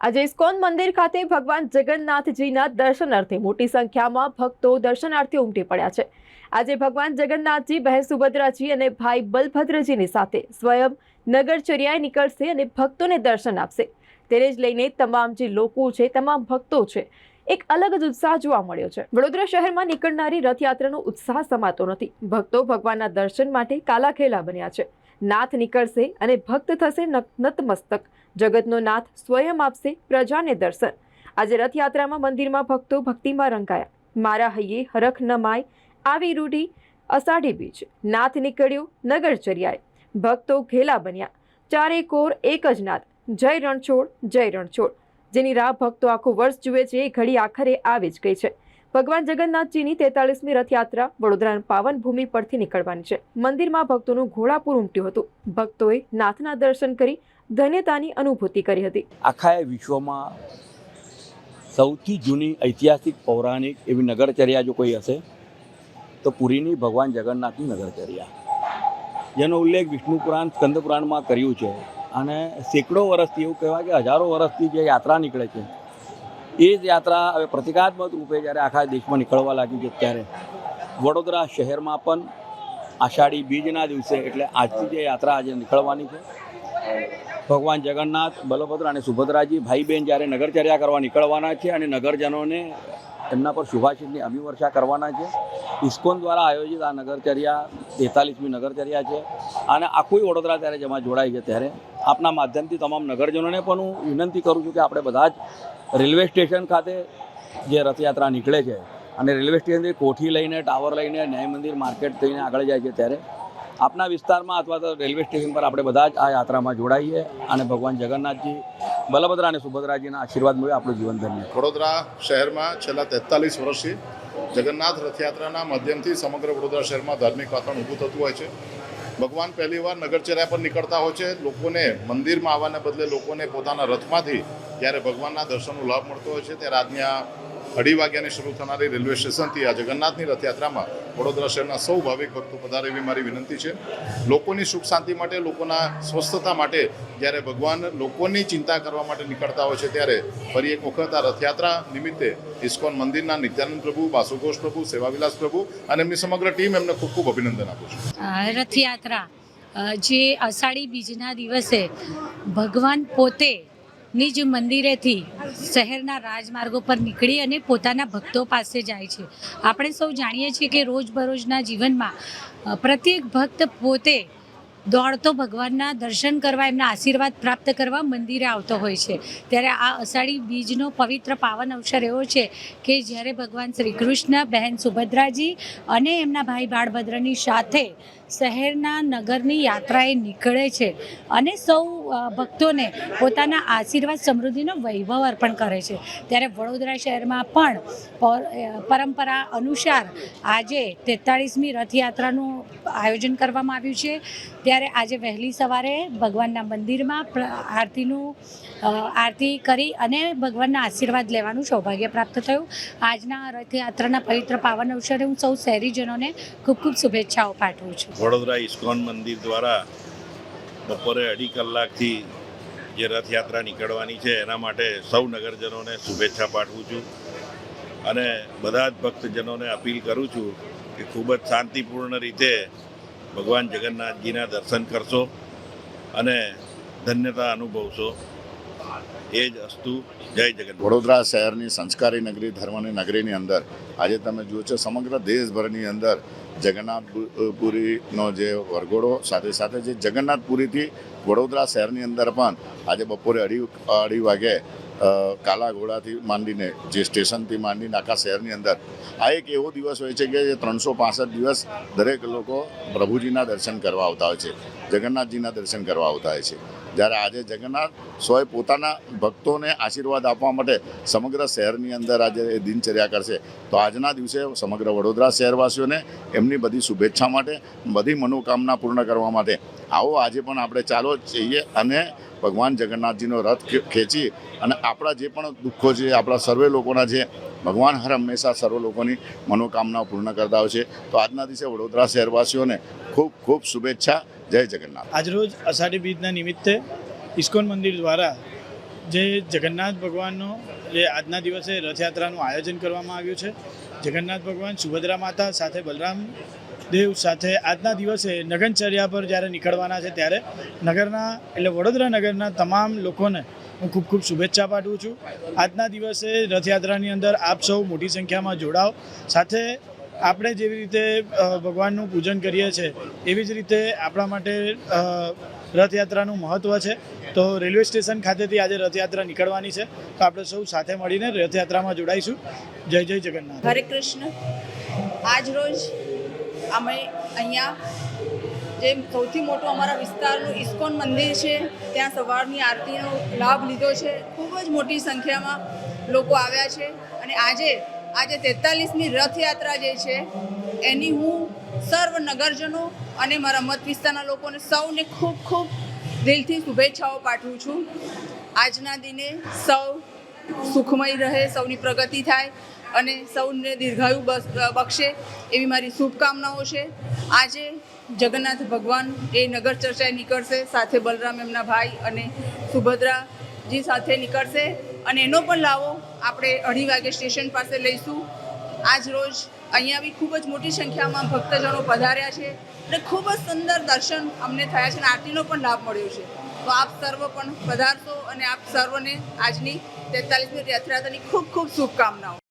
આજે ઇસ્કોન મંદિર ખાતે ભગવાન જગન્નાથજીના દર્શનાર્થે મોટી સંખ્યામાં ભક્તો દર્શનાર્થે ઉમટી પડ્યા છે. આજે ભગવાન જગન્નાથજી બહેન સુભદ્રાજી અને ભાઈ બલભદ્રજીની સાથે સ્વયં નગરચર્યાએ નીકળશે અને ભક્તોને દર્શન આપશે. તેને જ લઈને તમામ જે લોકો છે, તમામ ભક્તો છે, એક અલગ જ ઉત્સાહ જોવા મળ્યો છે. વડોદરા શહેરમાં નીકળનારી રથયાત્રાનો ઉત્સાહ સમાતો નથી. ભક્તો ભગવાનના દર્શન માટે કાલાખેલા બન્યા છે. નાથ નીકળશે અને ભક્ત થશે નતમસ્તક. જગતનો નાથ સ્વયં આપશે પ્રજાને દર્શન. આજે રથયાત્રામાં મંદિરમાં ભક્તો ભક્તિમાં રંગાયા. મારા હૈયે હરખ નમાય આવી રૂઢી અષાઢી બીજ. નાથ નીકળ્યો નગરચર્યાએ ભક્તો ઘેલા બન્યા. ચારે કોર એક જ નાથ જય રણછોડ જય રણછોડ. જેની રાહ ભક્તો આખું વર્ષ જુએ છે, એ ઘડી આખરે આવી જ ગઈ છે. ભગવાન જગન્નાથજીની તેતાલીસમી રથયાત્રા વડોદરાના પાવન ભૂમિ પરથી નીકળવાની છે. મંદિરમાં ભક્તોનું ઘોડાપુર ઉમટ્યું હતું. ભક્તોએ નાથના દર્શન કરી ધન્યતાની અનુભૂતિ કરી હતી. આખા વિશ્વમાં સૌથી જૂની ઐતિહાસિક પૌરાણિક એવી નગરચર્યા જો કોઈ હશે, તો પુરીની ભગવાન જગન્નાથની નગરચર્યા. જેનો ઉલ્લેખ વિષ્ણુ પુરાણ, સ્કંદ પુરાણમાં કર્યું છે. અને સેંકડો વર્ષથી એવું કહેવાય કે હજારો વર્ષથી જે યાત્રા નીકળે છે એ જ યાત્રા હવે પ્રતિકાત્મક રૂપે જ્યારે આખા દેશમાં નીકળવા લાગી છે ત્યારે વડોદરા શહેરમાં પણ આષાઢી બીજના દિવસે એટલે આજથી જે યાત્રા આજે નીકળવાની છે. ભગવાન જગન્નાથ, બલભદ્ર અને સુભદ્રાજી ભાઈ બહેન જ્યારે નગરચર્યા કરવા નીકળવાના છે અને નગરજનોને એમના પર શુભાશીષની અભિવર્ષા કરવાના છે. ઇસ્કોન દ્વારા આયોજિત આ નગરચર્યા, તેતાલીસમી નગરચર્યા છે. અને આખું વડોદરા ત્યારે જેમાં જોડાય છે ત્યારે આપના માધ્યમથી તમામ નગરજનોને પણ હું વિનંતી કરું છું કે આપણે બધા જ રેલવે સ્ટેશન ખાતે જે રથયાત્રા નીકળે છે અને રેલવે સ્ટેશનથી કોઠી લઈને, ટાવર લઈને, ન્યાય મંદિર માર્કેટ થઈને આગળ જાય છે ત્યારે આપના વિસ્તારમાં અથવા તો રેલવે સ્ટેશન પર આપણે બધા જ આ યાત્રામાં જોડાઈએ અને ભગવાન જગન્નાથજી, બલભદ્રા અને સુભદ્રાજીના આશીર્વાદ મળે આપણું જીવન ધન્ય. વડોદરા શહેરમાં છેલ્લા તેતાલીસ વર્ષથી જગન્નાથ રથયાત્રાના માધ્યમથી સમગ્ર વડોદરા શહેરમાં ધાર્મિક વાતાવરણ ઊભું થતું હોય છે. ભગવાન પહેલીવાર નગરચર્યા પર નીકળતા હોય છે. લોકોને મંદિરમાં આવવાને બદલે લોકોને પોતાના રથમાંથી જ્યારે ભગવાનના દર્શનનો લાભ મળતો હોય છે, ત્યારે આજની અઢી વાગ્યાની શરૂ થનારી રેલવે સ્ટેશનથી આ જગન્નાથની રથયાત્રામાં વડોદરા શહેરના સૌ ભાવિક ભક્તો પધારે એવી મારી વિનંતી છે. લોકોની સુખ શાંતિ માટે, લોકોના સ્વસ્થતા માટે જ્યારે ભગવાન લોકોની ચિંતા કરવા માટે નીકળતા હોય છે ત્યારે ફરી એક વખત આ રથયાત્રા નિમિત્તે ઇસ્કોન મંદિરના નિત્યાનંદ પ્રભુ બાસુઘોષ પ્રભુ, સેવાવિલાસ પ્રભુ અને એમની સમગ્ર ટીમ એમને ખૂબ ખૂબ અભિનંદન આપું છું. રથયાત્રા જે અષાઢી બીજના દિવસે ભગવાન પોતે નિજ મંદિરેથી શહેરના રાજમાર્ગો પર નીકળી અને પોતાના ભક્તો પાસે જાય છે. આપણે સૌ જાણીએ છીએ કે રોજબરોજના જીવનમાં પ્રત્યેક ભક્ત પોતે દોડતો ભગવાનના દર્શન કરવા, એમના આશીર્વાદ પ્રાપ્ત કરવા મંદિરે આવતો હોય છે. ત્યારે આ અષાઢી બીજનો પવિત્ર પાવન અવસર એવો છે કે જ્યારે ભગવાન શ્રી કૃષ્ણ બહેન સુભદ્રાજી અને એમના ભાઈ બાળભદ્રની સાથે શહેરના નગરની યાત્રાએ નીકળે છે. અને સૌ ભક્તોને પોતાના આશીર્વાદ સમૃદ્ધિનો વૈભવ અર્પણ કરે છે. ત્યારે વડોદરા શહેરમાં પણ પર- પરંપરા અનુસાર આજે તેતાળીસમી રથયાત્રાનું આયોજન કરવામાં આવ્યું છે. ત્યારે આજે વહેલી સવારે ભગવાનના મંદિરમાં આરતીનું આરતી કરી અને ભગવાનના આશીર્વાદ લેવાનું સૌભાગ્ય પ્રાપ્ત થયું. આજના રથયાત્રાના પવિત્ર પાવન અવસરે હું સૌ શહેરીજનોને ખૂબ ખૂબ શુભેચ્છાઓ પાઠવું છું. વડોદરા ઇસ્કોન મંદિર દ્વારા બપોરે અઢી કલાકથી જે રથયાત્રા નીકળવાની છે, એના માટે સૌ નગરજનોને શુભેચ્છા પાઠવું છું. અને બધા જ ભક્તજનોને અપીલ કરું છું કે ખૂબ જ શાંતિપૂર્ણ રીતે ભગવાન જગન્નાથજીના દર્શન કરશો અને ધન્યતા અનુભવશો. એ જ અસ્તુ. જય જગન્નાથ. વડોદરા શહેરની સંસ્કારી નગરી, ધર્મની નગરીની અંદર આજે તમે જુઓ છો સમગ્ર દેશભરની અંદર જગન્નાથપુરીનો જે વરઘોડો, સાથે સાથે જે જગન્નાથપુરીથી વડોદરા શહેરની અંદર પણ આજે બપોરે અઢી અઢી વાગે કાલા ઘોડાથી માંડીને, જે સ્ટેશનથી માંડીને આખા શહેરની અંદર, આ એક એવો દિવસ હોય છે કે જે ત્રણસો દિવસ દરેક લોકો પ્રભુજીના દર્શન કરવા આવતા હોય છે, જગન્નાથજીના દર્શન કરવા આવતા હોય છે. જ્યારે આજે જગન્નાથ સ્વય પોતાના ભક્તોને આશીર્વાદ આપવા માટે સમગ્ર શહેરની અંદર આજે એ દિનચર્યા કરશે, તો આજના દિવસે સમગ્ર વડોદરા શહેરવાસીઓને એમની બધી શુભેચ્છા માટે, બધી મનોકામના પૂર્ણ કરવા માટે આવો, આજે પણ આપણે ચાલો જઈએ અને ભગવાન જગન્નાથજીનો રથ ખેંચી અને આપણા જે પણ દુઃખો છે, આપણા સર્વે લોકોના જે ભગવાન હર હંમેશા સર્વ લોકોની મનોકામનાઓ પૂર્ણ કરતા હોય છે. તો આજના દિવસે વડોદરા શહેરવાસીઓને ખૂબ ખૂબ શુભેચ્છા. જય જગન્નાથ. આજરોજ અષાઢી બીજના નિમિત્તે ઇસ્કોન મંદિર દ્વારા જે જગન્નાથ ભગવાનનો જે આજના દિવસે રથયાત્રાનું આયોજન કરવામાં આવ્યું છે. જગન્નાથ ભગવાન સુભદ્રા માતા સાથે બલરામ દેવ સાથે આજના દિવસે નગનચર્યા પર જ્યારે નીકળવાના છે ત્યારે નગરના, એટલે વડોદરા નગરના તમામ લોકોને હું ખૂબ ખૂબ શુભેચ્છા પાઠવું છું. આજના દિવસે રથયાત્રાની અંદર આપ સૌ મોટી સંખ્યામાં જોડાઓ. સાથે આપણે જેવી રીતે ભગવાનનું પૂજન કરીએ છીએ, એવી જ રીતે આપણા માટે રથયાત્રાનું મહત્ત્વ છે. તો રેલવે સ્ટેશન ખાતેથી આજે રથયાત્રા નીકળવાની છે. તો આપણે સૌ સાથે મળીને રથયાત્રામાં જોડાઈશું. જય જય જગન્નાથ. હરે કૃષ્ણ. આજ રોજ અમે અહીંયા જે સૌથી મોટું અમારા વિસ્તારનું ઇસ્કોન મંદિર છે, ત્યાં સવારની આરતીનો લાભ લીધો છે. ખૂબ જ મોટી સંખ્યામાં લોકો આવ્યા છે અને આજે આજે તેતાલીસમી રથયાત્રા જે છે, એની હું સર્વ નગરજનો અને મારા મત વિસ્તારના લોકોને સૌને ખૂબ ખૂબ દિલથી શુભેચ્છાઓ પાઠવું છું. આજના દિને સૌ સુખમય રહે, સૌની પ્રગતિ થાય. અને સૌને દીર્ઘાયુ બક્ષે એવી મારી શુભકામનાઓ છે. આજે જગન્નાથ ભગવાન એ નગર ચર્ચાએ નીકળશે, સાથે બલરામ એમના ભાઈ અને સુભદ્રાજી સાથે નીકળશે. અને એનો પણ લાવો આપણે અઢી વાગે સ્ટેશન પાસે લઈશું. આજ રોજ અહીંયા બી ખૂબ જ મોટી સંખ્યામાં ભક્તજનો પધાર્યા છે અને ખૂબ જ સુંદર દર્શન અમને થયા છે અને આરતીનો પણ લાભ મળ્યો છે. તો આપ સર્વ પણ પધારશો અને આપ સર્વને આજની તેતાલીસમી રથયાત્રાની ખૂબ ખૂબ શુભકામનાઓ.